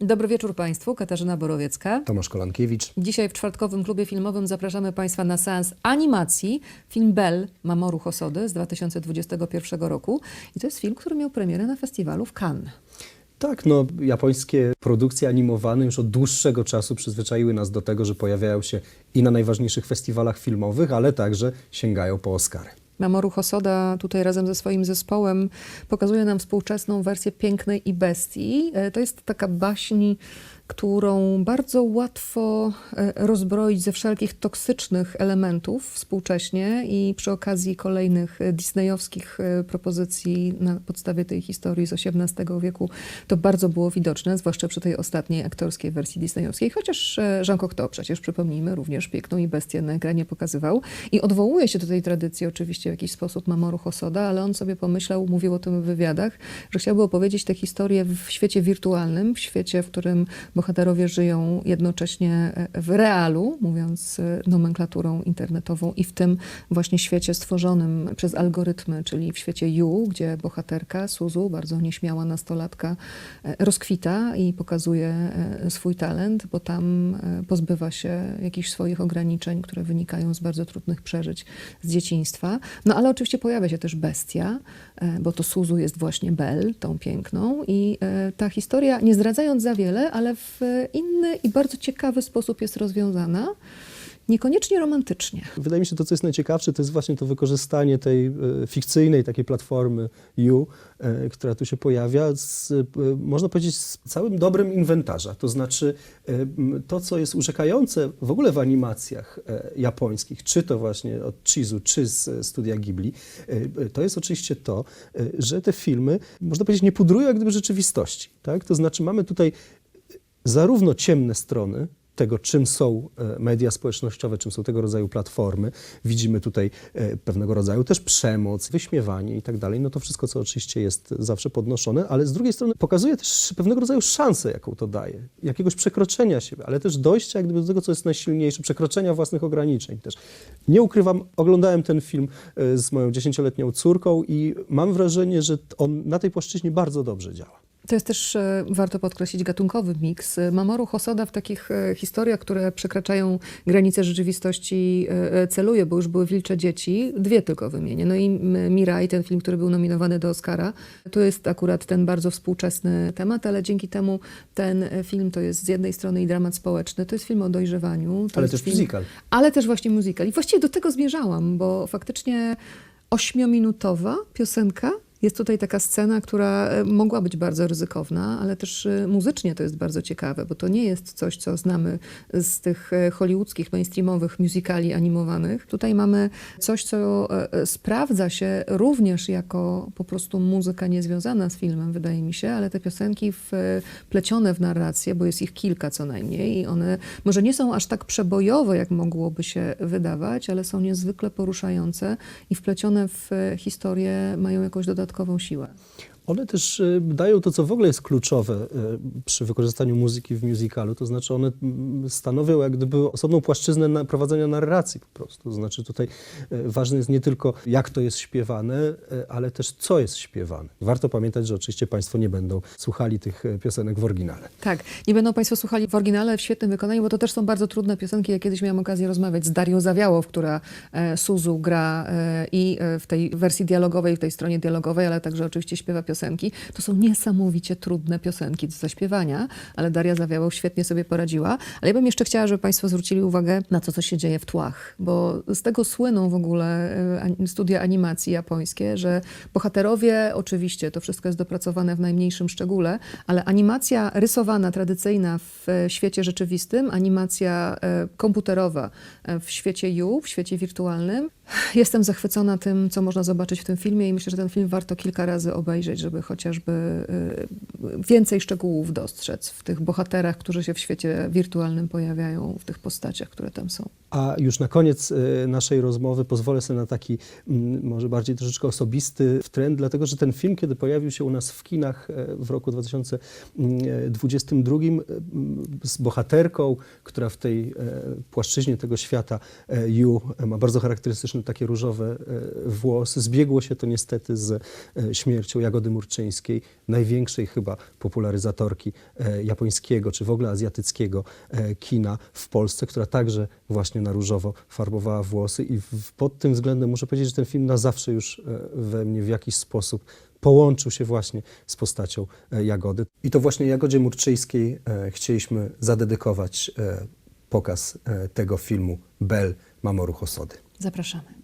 Dobry wieczór Państwu, Katarzyna Borowiecka. Tomasz Kolankiewicz. Dzisiaj w czwartkowym klubie filmowym zapraszamy Państwa na seans animacji. Film Bell Mamoru Hosody z 2021 roku. I to jest film, który miał premierę na festiwalu w Cannes. Tak, no japońskie produkcje animowane już od dłuższego czasu przyzwyczaiły nas do tego, że pojawiają się i na najważniejszych festiwalach filmowych, ale także sięgają po Oscary. Mamoru Hosoda tutaj razem ze swoim zespołem pokazuje nam współczesną wersję Pięknej i Bestii. E, To jest taka baśń, którą bardzo łatwo e, rozbroić ze wszelkich toksycznych elementów współcześnie i przy okazji kolejnych e, disneyowskich e, propozycji na podstawie tej historii z XVIII wieku. To bardzo było widoczne, zwłaszcza przy tej ostatniej aktorskiej wersji disneyowskiej, chociaż Jean Cocteau przecież, przypomnijmy, również Piękną i Bestię na ekranie pokazywał. I odwołuje się do tej tradycji oczywiście w jakiś sposób Mamoru Hosoda, ale on sobie pomyślał, mówił o tym w wywiadach, że chciałby opowiedzieć tę historię w świecie wirtualnym, w świecie, w którym bohaterowie żyją jednocześnie e, w realu, mówiąc e, nomenklaturą internetową i w tym właśnie świecie stworzonym przez algorytmy, czyli w świecie You, gdzie bohaterka Suzu, bardzo nieśmiała nastolatka, e, rozkwita i pokazuje swój talent, bo tam pozbywa się jakichś swoich ograniczeń, które wynikają z bardzo trudnych przeżyć z dzieciństwa. No ale oczywiście pojawia się też bestia, bo to Suzu jest właśnie Belle, tą piękną i ta historia, nie zdradzając za wiele, ale w e, inny i bardzo ciekawy sposób jest rozwiązana. Niekoniecznie romantycznie. Wydaje mi się, to co jest najciekawsze, to jest właśnie to wykorzystanie tej e, fikcyjnej takiej platformy You, e, która tu się pojawia, z, e, można powiedzieć, z całym dobrem inwentarza. To znaczy to, co jest urzekające w ogóle w animacjach japońskich, czy to właśnie od Chizu, czy z studia Ghibli, to jest oczywiście to, że te filmy, można powiedzieć, nie pudrują jak gdyby rzeczywistości. Tak? To znaczy mamy tutaj zarówno ciemne strony tego, czym są e, media społecznościowe, czym są tego rodzaju platformy. Widzimy tutaj e, pewnego rodzaju też przemoc, wyśmiewanie i tak dalej. No to wszystko, co oczywiście jest zawsze podnoszone, ale z drugiej strony pokazuje też pewnego rodzaju szansę, jaką to daje. Jakiegoś przekroczenia siebie, ale też dojścia jak gdyby do tego, co jest najsilniejsze, przekroczenia własnych ograniczeń też. Nie ukrywam, oglądałem ten film e, z moją dziesięcioletnią córką i mam wrażenie, że on na tej płaszczyźnie bardzo dobrze działa. To jest też, e, warto podkreślić, gatunkowy miks. E, Mamoru Hosoda w takich e, historiach, które przekraczają granice rzeczywistości celuje, bo już były Wilcze Dzieci, dwie tylko wymienię. No i Mirai, ten film, który był nominowany do Oscara. To jest akurat ten bardzo współczesny temat, ale dzięki temu ten film to jest z jednej strony i dramat społeczny, to jest film o dojrzewaniu. Ale też film, musical. ale też właśnie musical. I właściwie do tego zmierzałam, bo faktycznie ośmiominutowa piosenka. Jest tutaj taka scena, która e, mogła być bardzo ryzykowna, ale też e, muzycznie to jest bardzo ciekawe, bo to nie jest coś, co znamy z tych e, hollywoodzkich, mainstreamowych musicali animowanych. Tutaj mamy coś, co sprawdza się również jako po prostu muzyka niezwiązana z filmem, wydaje mi się, ale te piosenki wplecione w narrację, bo jest ich kilka co najmniej i one może nie są aż tak przebojowe, jak mogłoby się wydawać, ale są niezwykle poruszające i wplecione w historię mają jakąś dodatkową siłę. One też e, dają to, co w ogóle jest kluczowe e, przy wykorzystaniu muzyki w musicalu, to znaczy one mm, stanowią jak gdyby osobną płaszczyznę prowadzenia narracji po prostu. To znaczy tutaj e, ważne jest nie tylko jak to jest śpiewane, ale też co jest śpiewane. Warto pamiętać, że oczywiście Państwo nie będą słuchali tych piosenek w oryginale. Tak, nie będą Państwo słuchali w oryginale w świetnym wykonaniu, bo to też są bardzo trudne piosenki. Ja kiedyś miałam okazję rozmawiać z Darią Zawiałow, która Suzu gra i w tej wersji dialogowej, w tej stronie dialogowej, ale także oczywiście śpiewa piosenki. To są niesamowicie trudne piosenki do zaśpiewania, ale Daria Zawiałow świetnie sobie poradziła. Ale ja bym jeszcze chciała, żeby Państwo zwrócili uwagę na to, co się dzieje w tłach, bo z tego słyną w ogóle e, studia animacji japońskie, że bohaterowie, oczywiście to wszystko jest dopracowane w najmniejszym szczególe, ale animacja rysowana, tradycyjna w e, świecie rzeczywistym, animacja e, komputerowa w świecie You, w świecie wirtualnym. Jestem zachwycona tym, co można zobaczyć w tym filmie i myślę, że ten film warto kilka razy obejrzeć, żeby chociażby e, więcej szczegółów dostrzec w tych bohaterach, którzy się w świecie wirtualnym pojawiają, w tych postaciach, które tam są. A już na koniec e, naszej rozmowy pozwolę sobie na taki mm, może bardziej troszeczkę osobisty trend, dlatego że ten film, kiedy pojawił się u nas w kinach e, w roku 2022 mm, z bohaterką, która w tej e, płaszczyźnie tego świata e, Yu ma bardzo takie różowe e, włosy, zbiegło się to niestety z e, śmiercią Jagody Murczyńskiej, największej chyba popularyzatorki e, japońskiego czy w ogóle azjatyckiego kina w Polsce, która także właśnie na różowo farbowała włosy i pod tym względem muszę powiedzieć, że ten film na zawsze już we mnie w jakiś sposób połączył się właśnie z postacią Jagody. I to właśnie Jagodzie Murczyńskiej chcieliśmy zadedykować pokaz tego filmu Bel Mamoru Hosody. Zapraszamy.